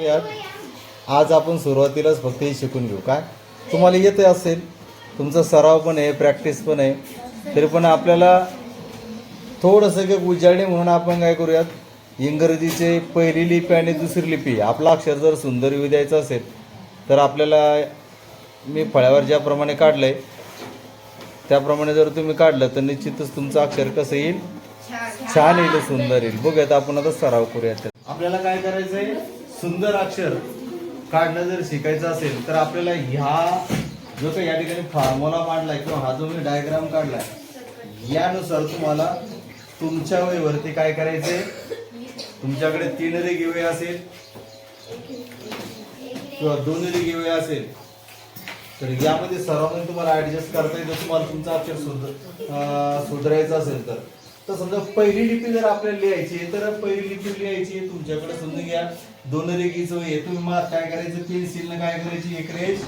यात आज आपण सुरुवातीलाच फक्त हे शिकून घेऊ. काय? तुम्हाला येते असेल. तुमचा सराव पण आहे प्रॅक्टिस पण आहे. तरी पण आपल्याला थोडंसं काही उजाळणी म्हणून आपण काय करूयात? इंग्रजीचे पहिली लिपी आणि दुसरी लिपी. आपला अक्षर जर सुंदर येऊ द्यायचं असेल तर आपल्याला मी फळ्यावर ज्याप्रमाणे काढलं आहे त्याप्रमाणे जर तुम्ही काढलं तर निश्चितच तुमचं अक्षर कसं येईल? छान. येईल सुंदर येईल. बघूयात आपण आता सराव करूयात. आपल्याला काय करायचं आहे सुंदर अक्षर काढणं जर शिकायचं असेल तर आपल्याला ह्या जो काही या ठिकाणी फॉर्म्युला मांडलाय किंवा हा जो मी डायग्राम काढलाय यानुसार तुम्हाला तुमच्या वहीवरती काय करायचंय? तुमच्याकडे तीन रेगिवे असेल किंवा दोन रेगिवे असेल तर यामध्ये सर्वांनी तुम्हाला ऍडजस्ट करता येतं तुम्हाला तुमचा अक्षर सुध सुधारायचं असेल तर. तर समजा पहिली लिपी जर आपल्याला लिहायची आहे तर पहिली लिपी लिहायची तुमच्याकडे समजून घ्या दोन रेगीचं हे तुम्ही मा काय करायचं? पेन्सिलनं काय करायची? एक रेष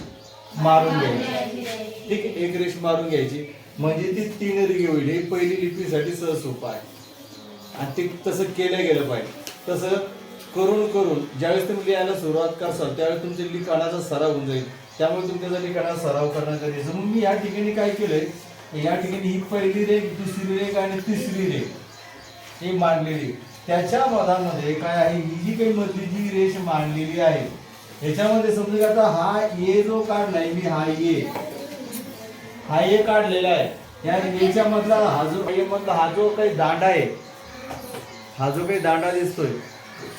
मारून घ्यायची. ठीक आहे एक रेष मारून घ्यायची. म्हणजे ती तीन रेगी होईल. ही पहिली लिपीसाठी सहज सोपं आहे. आणि ते तसं केलं गेलं पाहिजे. तसं करून करून ज्यावेळेस तुम्ही लिहायला सुरुवात करसाल त्यावेळेस तुमच्या लिखाणाचा सराव होऊन जाईल. त्यामुळे तुमच्या लिखाणाचा सराव करणं गरजेचं मग मी या ठिकाणी काय केलंय? या ठिकाणी ही पहिली रेख दुसरी रेख आणि तिसरी रेख हे मांडलेली. त्याच्या मधामध्ये काय आहे? ही जी काही मधली जी रेष मांडलेली आहे याच्यामध्ये समजा आता हा ए जो काढलाय मी हा ए हा ए काढलेला आहे. या एच्या मधला हा जो ए मधला हा जो काही दांडा आहे हा जो काही दांडा दिसतोय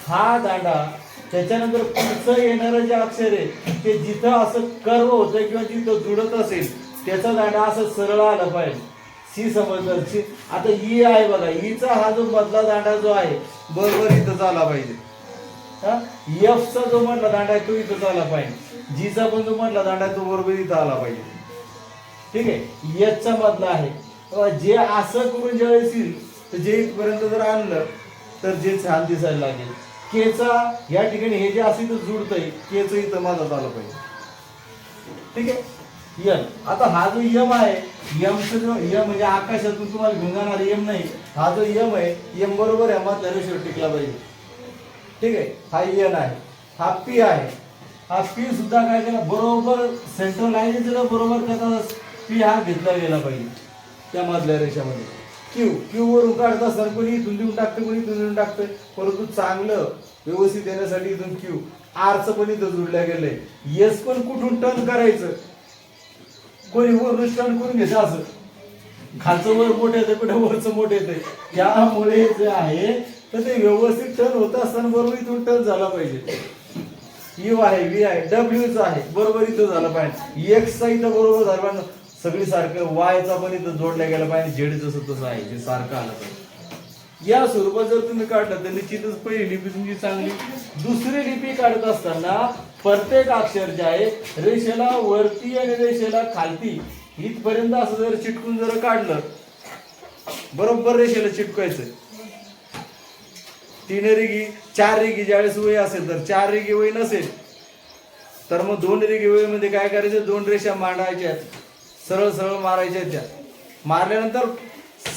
हा दांडा त्याच्यानंतर पुढचं येणारं जे अक्षर आहे ते जिथं असं कर्व होतं किंवा जिथं जुडत असेल त्याचा दांडा असं सरळ आला पाहिजे. सी समजलं सी. आता ई आहे बघा ईचा हा जो मधला दांडा जो आहे बरोबर इथं झाला पाहिजे. एफचा जो मधला दांडा आहे तो इथं आला पाहिजे. जीचा पण जो मधला दांडा आहे तो बरोबर इथं आला पाहिजे. ठीक आहे? एचचा मधला आहे. जे असं करून ज्यावेळेस येईल तर जे इथपर्यंत जर आणलं तर जे छान दिसायला लागेल. केचा या ठिकाणी हे जे असं इथं जुडतंय. केचं इथं माझा आलं पाहिजे. ठीक आहे? यम आता हा जो यम आहे यमचं जो यम म्हणजे आकाशातून तुम्हाला घेऊन जाणार यम नाही. हा जो यम आहे यम बरोबर आहे मधल्या टिकला पाहिजे. ठीक आहे? हा यन आहे. हा पी आहे. हा पी सुद्धा काय केला? बरोबर सेंट्रल लाईन बरोबर त्याचा पी हा घेतला गेला पाहिजे. त्या मधल्या रेषामध्ये. क्यू क्यू वर उकाडता सर कोणी इथून देऊन टाकतं कोणी इथून देऊन टाकतं? परंतु चांगलं व्यवस्थित येण्यासाठी इथून क्यू आरचं पण इथं जुडल्या गेलंय. येस पण कुठून टर्न करायचं? कोणी वरून टर्न करून घेत असं. खालचं वर मोठं येतं कुठं वरचं मोठं येतं त्यामुळे जे आहे तर ते व्यवस्थित टर्न होत असताना बरोबर इथून टर्न झाला पाहिजे. यू आहे व्ही आहे डब्ल्यूचं आहे बरोबर इथं झालं पाहिजे. एक्सचा इथं बरोबर झालं पाहिजे. सगळी सारखं वायचा पण इथं जोडल्या गेला पाहिजे. झेड जसं तसं आहे जे सारखं आलं पाहिजे. या स्वरूपात जर तुम्ही काढलं तर निश्चितच पहिली लिपी तुमची चांगली. दुसरी लिपी काढत असताना प्रत्येक अक्षर जे आहे रेषेला वरती आणि रेषेला खालती इथपर्यंत असं जर चिटकून जर काढलं बरोबर रेषेला चिटकायचं तीन रेगी चार रेगी ज्यावेळेस वय असेल तर चार रेगी वय नसेल तर मग दोन रेगी वयमध्ये काय करायचं? दोन रेषा मांडायच्या सरळ सरळ मारायच्या त्या. मारल्यानंतर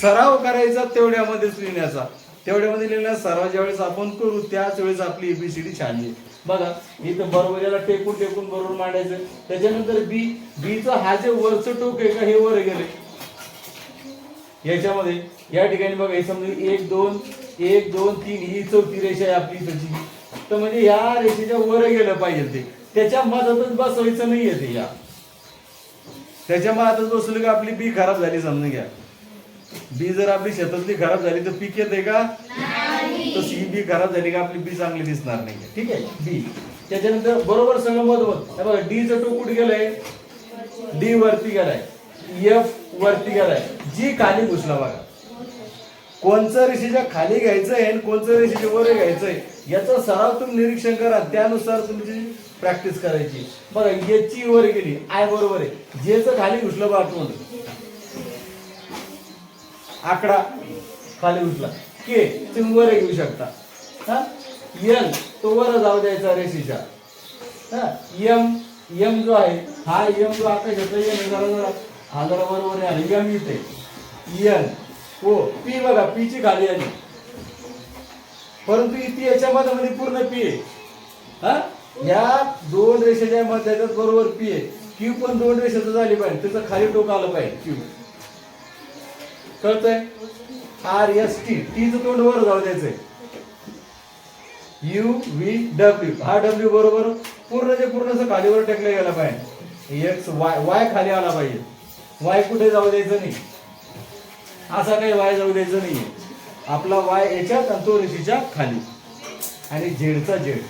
सराव करायचा तेवढ्यामध्येच लिहिण्याचा. तेवढ्यामध्ये लिहिण्याचा सराव ज्यावेळेस आपण करू त्याच वेळेस आपली एबीसीडी छान येईल. बघा इथं बरोबर याला टेकून टेकून बरोबर मांडायचं. त्याच्यानंतर बी बीचं हा जे वरचं टोक आहे का हे वर गेले याच्यामध्ये या ठिकाणी बघा हे समजा एक दोन एक दोन तीन ही चौथी रेषा आहे आपली त्याची तर म्हणजे या रेषेच्या वर गेलं पाहिजे ते. त्याच्या मधातच बसवायचं नाहीये ते या. त्याच्या मधातच बसवलं की आपली बी खराब झाली समजून घ्या. बी जर आपली शेतातली खराब झाली तर पीक येते का? तर सी बी खराब झाली का आपली बी चांगली दिसणार नाही. ठीक आहे? बी. त्याच्यानंतर बरोबर सगळं हे बघा डीचं टोक कुठे गेलंय? डी वरती गेलाय. एफ वरती गेलाय. जी खाली घुसला बघा. कोणचं रेषेच्या खाली घ्यायचं आहे आणि कोणचं रेषेच्या वर घ्यायचंय? याचा सराव तुम्ही निरीक्षण करा. त्यानुसार तुमची प्रॅक्टिस करायची. बघा याची वर गेली. आय बरोबर आहे. जेचं खाली घुसलं बघा आतमध्ये आकडा खाली उठला. के तुम्ही वर घेऊ शकता. हा? एल तो वर जाऊ द्यायचा रेषेच्या. हा? यम यम जो आहे हा यम जो आकाश यम एम जरा जरा. हा जरा वर आहे यम इथे. एल हो पी बघा पी ची खाली आली परंतु इथे याच्या मधामध्ये पूर्ण पी आहे. हा? या दोन रेषेच्या मध्याच्यात बरोबर पी आहे. क्यू पण दोन रेषेचं झाली पाहिजे त्याचं खाली टोक आलं पाहिजे क्यू कळतंय? आर एस टी टीचं तोंड वर जाऊ द्यायचंय. यू व्ही डब्ल्यू हा डब्ल्यू बरोबर पूर्ण जे पूर्ण खालीवर टेकलं गेला पाहिजे. एक्स वाय वाय खाली आला पाहिजे. वाय कुठे जाऊ द्यायचं नाही. असा काही वाय जाऊ द्यायचं नाही आपला वाय याच्या आणि खाली. आणि झेडचा झेड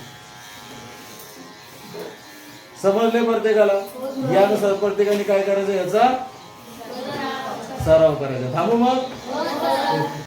समजले प्रत्येकाला? यानुसार प्रत्येकाने काय करायचं याचा सराव करायचा. थांबू मग? हो,